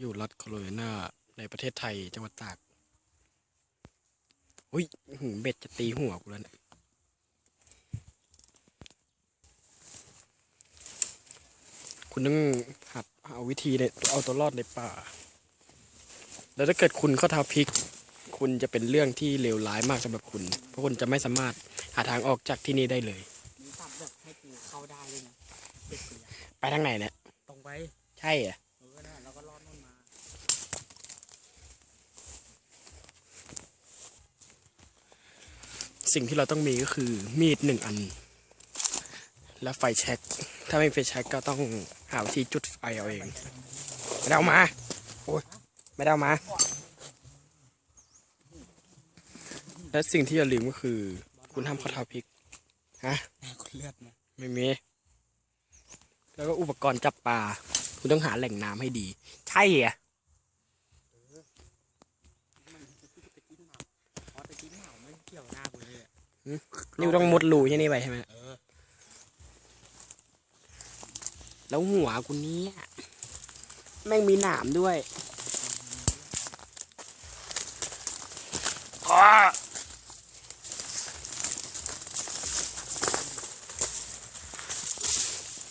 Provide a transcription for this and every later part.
อยู่รัฐโคโลราโดในประเทศไทยจังหวัดตากอุ้ยหูเบ็ดจะตีหัวกูแล้วเนี่ยคุณต้องหัดเอาวิธีเนี่ยเอาตัวรอดในป่า แล้วถ้าเกิดคุณเข้าเท้าพลิก คุณจะเป็นเรื่องที่เลวร้ายมากสำหรับคุณ เพราะคุณจะไม่สามารถหาทางออกจากที่นี่ได้เลย มีสับแบบให้กูเข้าได้เลยนะเด็กเกลียไปทางไหนเนี่ย ตรงไป ใช่เหรอะเออนะแล้วก็ลอดนู่นมา สิ่งที่เราต้องมีก็คือมีดหนึ่งอัน และไฟแช็กถ้าไม่มีไฟแช็กก็ต้องหาวิธีจุดไฟเอาเอง ไม่ได้เอามา โอ้ยไม่ได้เอามา และสิ่งที่อย่าลืมก็คือ คุณห้ามเข้าเท้าพลิกฮะแม่กูเลือดมาไม่มี แล้วก็อุปกรณ์จับปลา คุณต้องหาแหล่งน้ำให้ดี ใช่เหรอ มันจะขึ้นไปกินหมาเพราะตะกี้หมาไม่เกี่ยวหน้ากู นี่ต้องมุดรูที่นี่ไปใช่ไหมแล้วหัวกุนี้แม่งมีหนามด้วย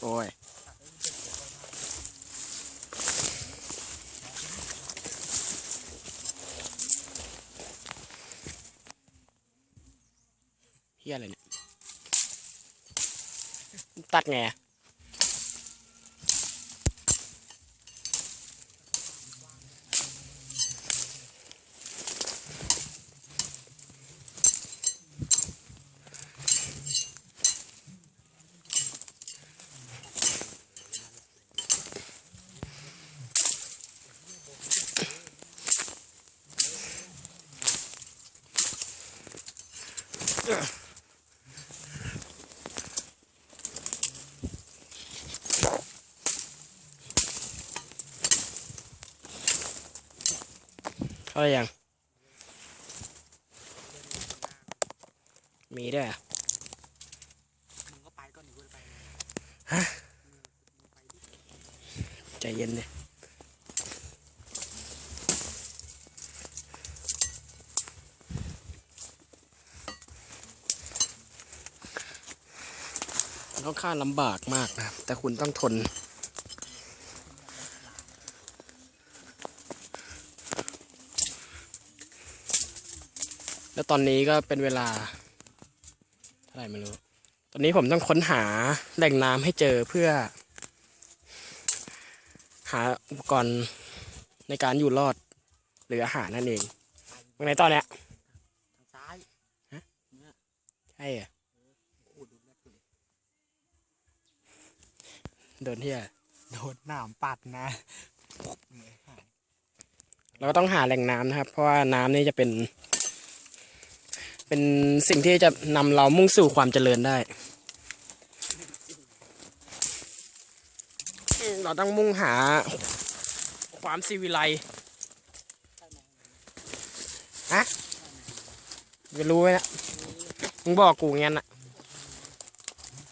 โอ้ย เฮียอะไรเนี่ยตัดไง เข้าได้ยัง มีด้วยมึงก็ไปก่อนดิกูไปฮะใจเย็นเลยค่อนข้างลำบากมากนะครับแต่คุณต้องทน แล้วตอนนี้ก็เป็นเวลาเท่าไหร่ไม่รู้ ตอนนี้ผมต้องค้นหาแหล่งน้ำให้เจอเพื่อ หาอุปกรณ์ในการอยู่รอดหรืออาหารนั่นเองตรงไหนตอนเนี้ยทางซ้ายฮะเนี่ยใช่เหรอโอ้ดูเลือดกูดิโดนที่โดนหนามปัดนะปุ๊บเลยหายเราก็ต้องหาแหล่งน้ำนะครับ เพราะว่าน้ำนี่จะเป็น เป็นสิ่งที่จะนำเรามุ่งสู่ความเจริญได้ เราต้องมุ่งหาความซีวิไลซ์ฮะจะรู้ไหมนะมึงบอกกูงั้นอะ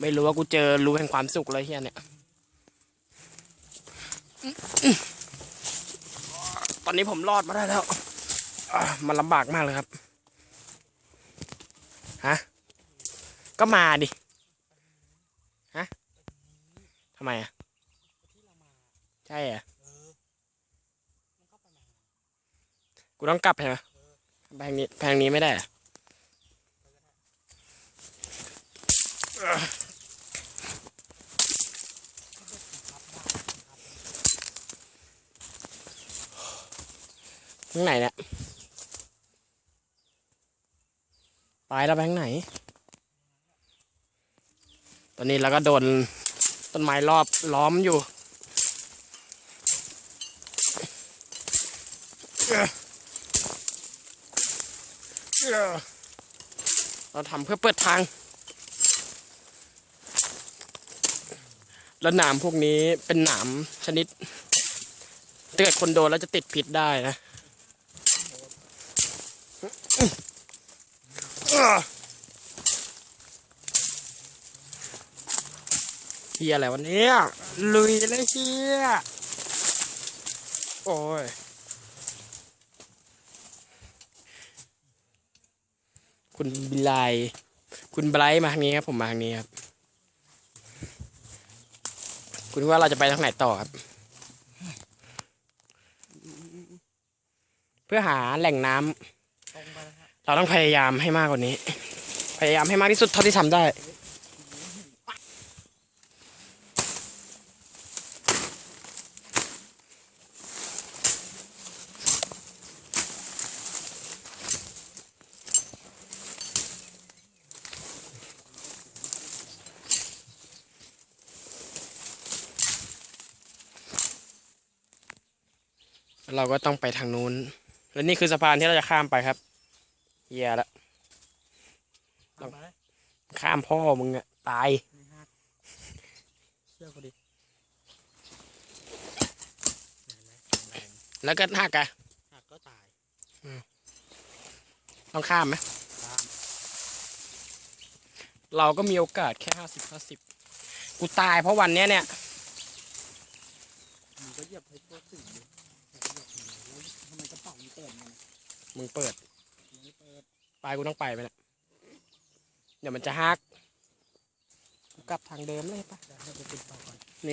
ไม่รู้ว่ากูเจอรู้แห่งความสุขเลยเฮียเนี่ย ตอนนี้ผมรอดมาได้แล้ว มันลำบากมากเลยครับ ฮะ ก็มาดิ ฮะทำไมอะ ใช่อะกูต้องกลับใช่ไหมแพงนี้แพงนี้ไม่ได้เหรอเอ่อทางไหนเนี่ย ไปแล้วไปทางไหน ตอนนี้เราก็โดนต้นไม้รอบล้อมอยู่ เราทำเพื่อเปิดทาง แล้วหนามพวกนี้เป็นหนามชนิดถ้าเกิดคนโดนแล้วจะติดพิษได้นะ เฮียอะไรวันนี้ลุยเลยเฮียโอ้ยคุณบิไลคุณไบรท์มาทางนี้ครับผมมาทางนี้ครับ คุณว่าเราจะไปทางไหนต่อครับ เพื่อหาแหล่งน้ำ เราต้องพยายามให้มากกว่านี้ พยายามให้มากที่สุดเท่าที่ทำได้เราก็ต้องไปทางนู้น และนี่คือสะพานที่เราจะข้ามไปครับ เฮียละตรงไปข้ามพ่อมึงอะตายไม่หักเชื่อกูดิเห็นไหมแรงแล้วก็หักอะหักก็ตายต้องข้ามไหมตามเราก็มีโอกาสแค่ห้าสิบห้าสิบกูตายเพราะวันเนี้ยเนี่ยมึงก็เหยียบให้ตัวสิ่งดิแต่ก็เหยียบคนเดียวแล้วทำไมกระเป๋ามันเปิดมันมึงเปิดยังไม่เปิดไปกูต้องไปไปแล้วเดี๋ยวมันจะหักกูกลับทางเดิมเลยปะเดี๋ยวให้กูปิดต่อก่อนห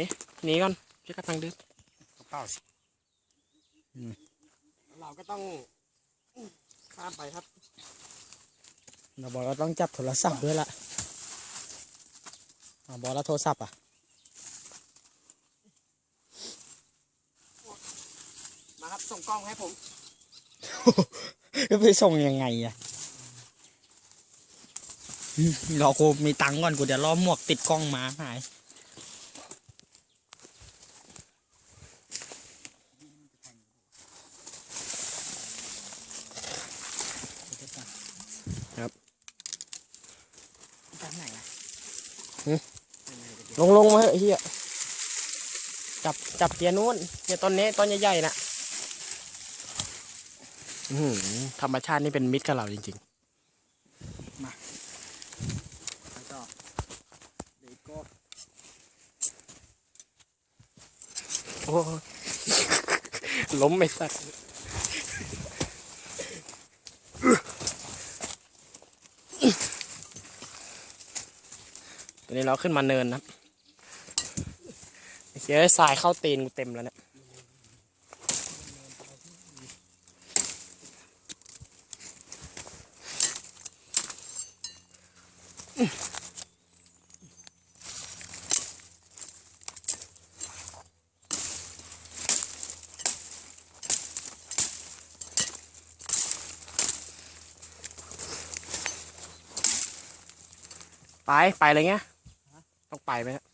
นีก่อนจะกลับทางเดิมกระเป๋าเราก็ต้องข้ามไปครับเราบอกเราต้องจับโทรศัพท์ด้วยล่ะอ่าบอกแล้วโทรศัพท์อะมาครับส่งกล้องให้ผม ก็ไปส่งยังไงอะอืมรอกูมีตังค์ก่อนกูเดี๋ยวรอหมวกติดกล้องมาหายครับจากไหนอะลงลงมาเถอะไอ้เฮียจับจับเกียร์นู้นเกียร์ต้นนี้ต้นใหญ่ๆน่ะอื้อหือ ธรรมชาตินี่เป็นมิตรกับเราจริงไปต่อเดี๋ยวก็ๆโอ้ยล้มไม่สัตว์ตอนนี้เราขึ้นมาเนินนะครับไอ้เหี้ยทรายเข้าตีนกูเต็มแล้วเนี่ย ไปไปเลยไงต้องไปไหมฮะ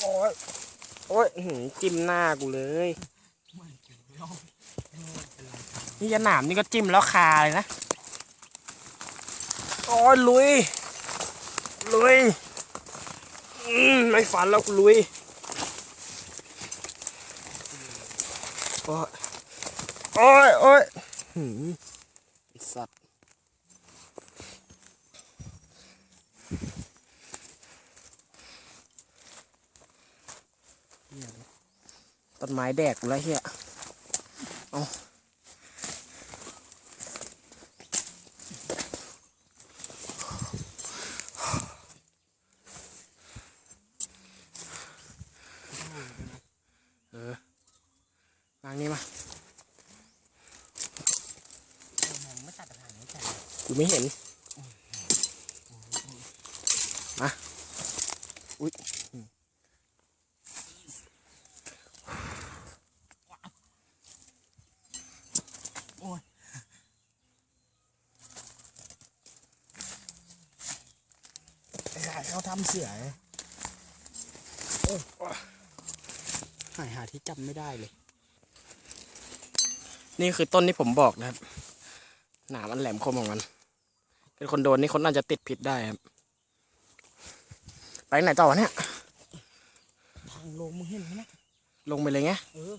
โอ้ยโอ้ยจิ้มหน้ากูเลยนี่จะหนามนี่ก็จิ้มแล้วคาเลยนะ โอ้ยลุย ลุย ไม่ฝันแล้วลุยโอ้ยโอ้ยโอ้ยไอสัตว์ต้นไม้แดกแล้วเฮียางนี่มาไม่ตัดทางนี้ใช่กูไม่เห็น มา อุ้ยไอ้สายเขาทำเสือหายหาที่จำไม่ได้เลย นี่คือต้นที่ผมบอกนะครับ หนามอันแหลมคมของมัน เป็นคนโดนนี่คนน่าจะติดพิษได้ครับ ไปไหนต่อวะเนี่ย ทางลงมึงเห็นไหมนะ ลงไปเลยไงเออ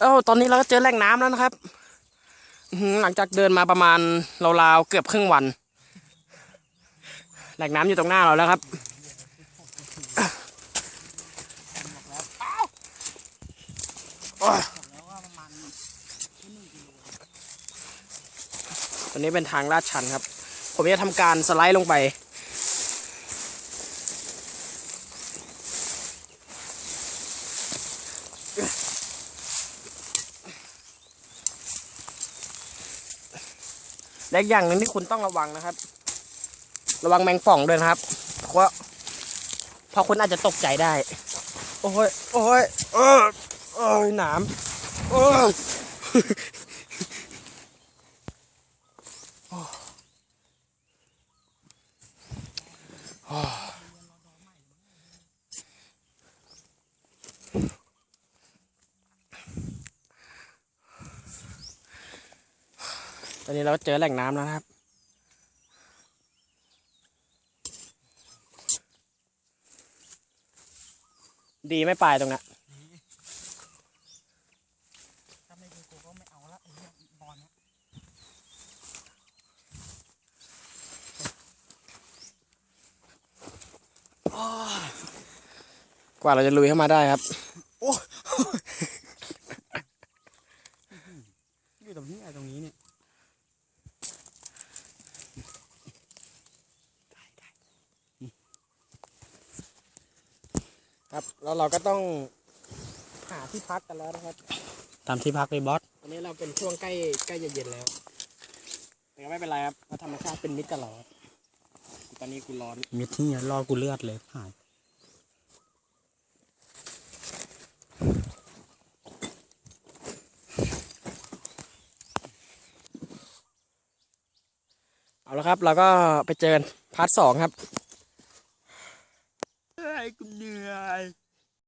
เอ้าตอนนี้เราก็เจอแหล่งน้ำแล้วนะครับอื้อหือหลังจากเดินมาประมาณราวๆเกือบครึ่งวัน แหล่งน้ำอยู่ตรงหน้าเราแล้วครับ โอ้ยแล้วว่าประมาณที่หนึ่งกิโลตอนนี้เป็นทางลาดชันครับ ผมจะทำการสไลด์ลงไป และอย่างหนึ่งที่คุณต้องระวังนะครับ ระวังแมงป่องด้วยนะครับ เพราะเพราะคุณอาจจะตกใจได้ โอ้ยโอ้ยเออ เอ้ยหนามเออตอนนี้เราก็เจอแหล่งน้ำแล้วนะครับ ดีไม่ปลายตรงนั้น ถ้าไม่ดีกูก็ไม่เอาละไอ้เหี้ยบอลเนี่ย ก ว่าเราจะลุยเข้ามาได้ครับอยู่ตรงนี้ไอ้ตรงนี้เนี่ยครับแล้วเราก็ต้องหาที่พักกันแล้วนะครับ ตามที่พักเลยบอสตอนนี้เราเป็นช่วงใกล้ใกล้จะเย็นแล้ว แต่ก็ไม่เป็นไรครับเพราะธรรมชาติเป็นมิตรกับเราครับตอนนี้กูร้อนมีที่รอกูเลือดเลยผ่าน เอาละครับ เราก็ไปเจอกันพาร์ทสองครับไอ้กูเหนื่อย